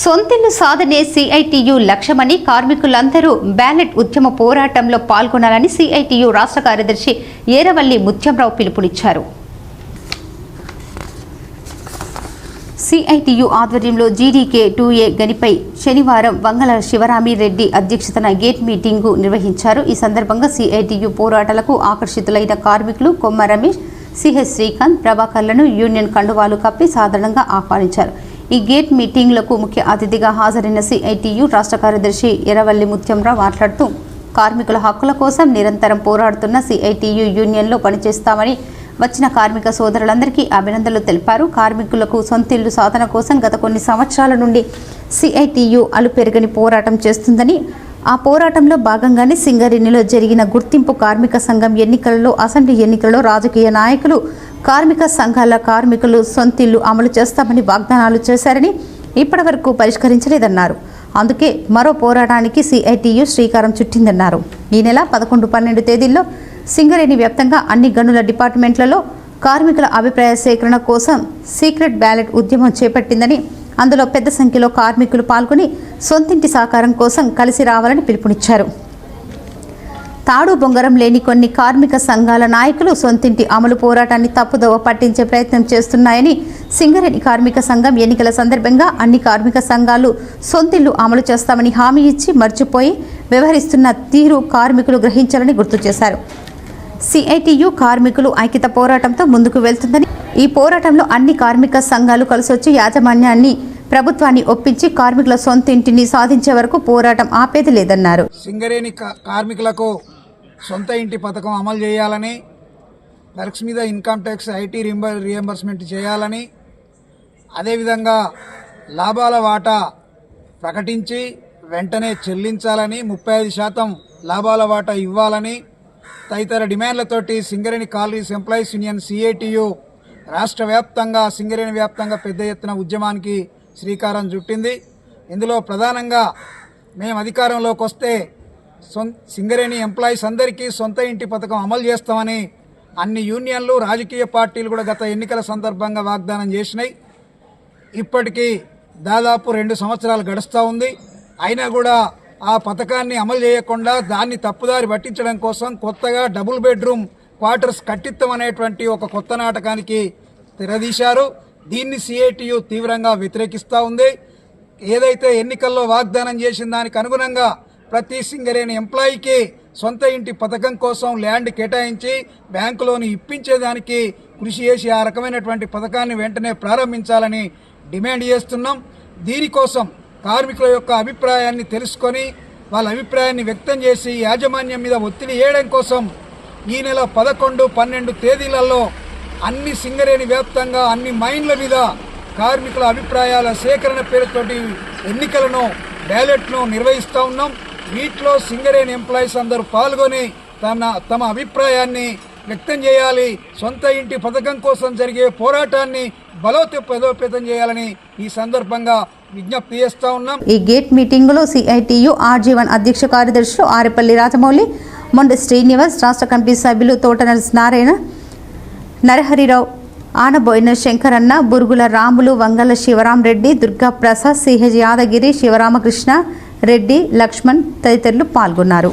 సొంతిల్లు సాధనే సిఐటియు లక్ష్యమని కార్మికులందరూ బ్యాలెట్ ఉద్యమ పోరాటంలో పాల్గొనాలని సిఐటియు రాష్ట్ర కార్యదర్శి ఏరవల్లి ముత్యంరావు పిలుపునిచ్చారు. సిఐటియు ఆధ్వర్యంలో జీడీకే టూ ఏ గనిపై శనివారం వంగల శివరామి రెడ్డి అధ్యక్షతన గేట్ మీటింగు నిర్వహించారు. ఈ సందర్భంగా సిఐటియు పోరాటాలకు ఆకర్షితులైన కార్మికులు కొమ్మ రమేష్ సిహెచ్ శ్రీకాంత్ ప్రభాకర్లను యూనియన్ కండువాలు కప్పి సాధారణంగా ఆహ్వానించారు. ఈ గేట్ మీటింగ్లకు ముఖ్య అతిథిగా హాజరైన సిఐటియు రాష్ట్ర కార్యదర్శి ఎర్రవల్లి ముత్యంరావు మాట్లాడుతూ కార్మికుల హక్కుల కోసం నిరంతరం పోరాడుతున్న సిఐటియు యూనియన్లో పనిచేస్తామని వచ్చిన కార్మిక సోదరులందరికీ అభినందనలు తెలిపారు. కార్మికులకు సొంతిల్లు సాధన కోసం గత కొన్ని సంవత్సరాల నుండి సిఐటియు అలుపెరగని పోరాటం చేస్తుందని ఆ పోరాటంలో భాగంగానే సింగరేణిలో జరిగిన గుర్తింపు కార్మిక సంఘం ఎన్నికలలో అసెంబ్లీ ఎన్నికలలో రాజకీయ నాయకులు కార్మిక సంఘాల కార్మికులు సొంతిల్లు అమలు చేస్తామని వాగ్దానాలు చేశారని ఇప్పటివరకు పరిష్కరించలేదన్నారు. అందుకే మరో పోరాటానికి సిఐటియు శ్రీకారం చుట్టిందన్నారు. ఈ నెల పదకొండు పన్నెండు తేదీల్లో సింగరేణి వ్యాప్తంగా అన్ని గనుల డిపార్ట్మెంట్లలో కార్మికుల అభిప్రాయ సేకరణ కోసం సీక్రెట్ బ్యాలెట్ ఉద్యమం చేపట్టిందని అందులో పెద్ద సంఖ్యలో కార్మికులు పాల్గొని సొంతింటి సహకారం కోసం కలిసి రావాలని పిలుపునిచ్చారు. తాడు బొంగరం లేని కొన్ని కార్మిక సంఘాల నాయకులు సొంతింటి అమలు పోరాటాన్ని తప్పుదోవ పట్టించే ప్రయత్నం చేస్తున్నాయని సింగరేణి కార్మిక సంఘం ఎన్నికల సందర్భంగా అన్ని కార్మిక సంఘాలు సొంతిల్లు అమలు చేస్తామని హామీ ఇచ్చి మర్చిపోయి వ్యవహరిస్తున్న తీరు కార్మికులు గ్రహించాలని గుర్తు చేశారు. సిఐటియు కార్మికులు ఐక్యత పోరాటంతో ముందుకు వెళ్తుందని ఈ పోరాటంలో అన్ని కార్మిక సంఘాలు కలిసొచ్చి యాజమాన్యాన్ని ప్రభుత్వాన్ని ఒప్పించి కార్మికుల సొంత ఇంటిని సాధించే వరకు పోరాటం ఆపేది లేదన్నారు. సింగరేణి కార్మికులకు సొంత ఇంటి పథకం అమలు చేయాలని వర్క్స్ మీద ఇన్కమ్ ట్యాక్స్ ఐటీ రింబర్ రియంబర్స్మెంట్ చేయాలని అదేవిధంగా లాభాల వాటా ప్రకటించి వెంటనే చెల్లించాలని ముప్పై ఐదు శాతం లాభాల వాటా ఇవ్వాలని తదితర డిమాండ్లతోటి Singareni colonies employees union CITU రాష్ట్ర వ్యాప్తంగా సింగరేణి వ్యాప్తంగా పెద్ద ఎత్తున ఉద్యమానికి శ్రీకారం చుట్టింది. ఇందులో ప్రధానంగా మేము అధికారంలోకి వస్తే సింగరేణి ఎంప్లాయీస్ అందరికీ సొంత ఇంటి పథకం అమలు చేస్తామని అన్ని యూనియన్లు రాజకీయ పార్టీలు కూడా గత ఎన్నికల సందర్భంగా వాగ్దానం చేసినాయి. ఇప్పటికీ దాదాపు రెండు సంవత్సరాలు గడుస్తూ ఉంది. అయినా కూడా ఆ పథకాన్ని అమలు చేయకుండా దాన్ని తప్పుదారి పట్టించడం కోసం కొత్తగా డబుల్ బెడ్రూమ్ క్వార్టర్స్ కట్టిత్తం అనేటువంటి ఒక కొత్త నాటకానికి తెరదీశారు. దీన్ని సిఐటియు తీవ్రంగా వ్యతిరేకిస్తూ ఉంది. ఏదైతే ఎన్నికల్లో వాగ్దానం చేసిన దానికి అనుగుణంగా ప్రతి సింగరేణి ఎంప్లాయీకి సొంత ఇంటి పథకం కోసం ల్యాండ్ కేటాయించి బ్యాంకులోని ఇప్పించేదానికి కృషి చేసి ఆ రకమైనటువంటి పథకాన్ని వెంటనే ప్రారంభించాలని డిమాండ్ చేస్తున్నాం. దీనికోసం కార్మికుల యొక్క అభిప్రాయాన్ని తెలుసుకొని వాళ్ళ అభిప్రాయాన్ని వ్యక్తం చేసి యాజమాన్యం మీద ఒత్తిడి వేయడం కోసం ఈ నెల పదకొండు పన్నెండు తేదీలలో అన్ని సింగరేణి వ్యాప్తంగా అన్ని మైన్ల మీద కార్మికుల అభిప్రాయాల సేకరణ పేరుతోటి ఎన్నికలను బ్యాలెట్ను నిర్వహిస్తూ ఉన్నాం. వీటిలో సింగరేణి ఎంప్లాయీస్ అందరూ పాల్గొని తన తమ అభిప్రాయాన్ని వ్యక్తం చేయాలి సొంత ఇంటి పథకం కోసం జరిగే పోరాటాన్ని బలోపేతం చేయాలని ఈ సందర్భంగా విజ్ఞప్తి చేస్తా ఉన్నాం. ఈ గేట్ మీటింగులో సిఐటియు ఆర్జీవన్ అధ్యక్ష కార్యదర్శులు ఆరేపల్లి రాజమౌళి మొండ శ్రీనివాస్ రాష్ట్ర కమిటీ సభ్యులు తోట నారాయణ నరహరిరావు ఆనబోయిన శంకరన్న బురుగుల రాములు వంగల శివరాం రెడ్డి దుర్గా ప్రసాద్ సిహెచ్ యాదగిరి శివరామకృష్ణ రెడ్డి లక్ష్మణ్ తదితరులు పాల్గొన్నారు.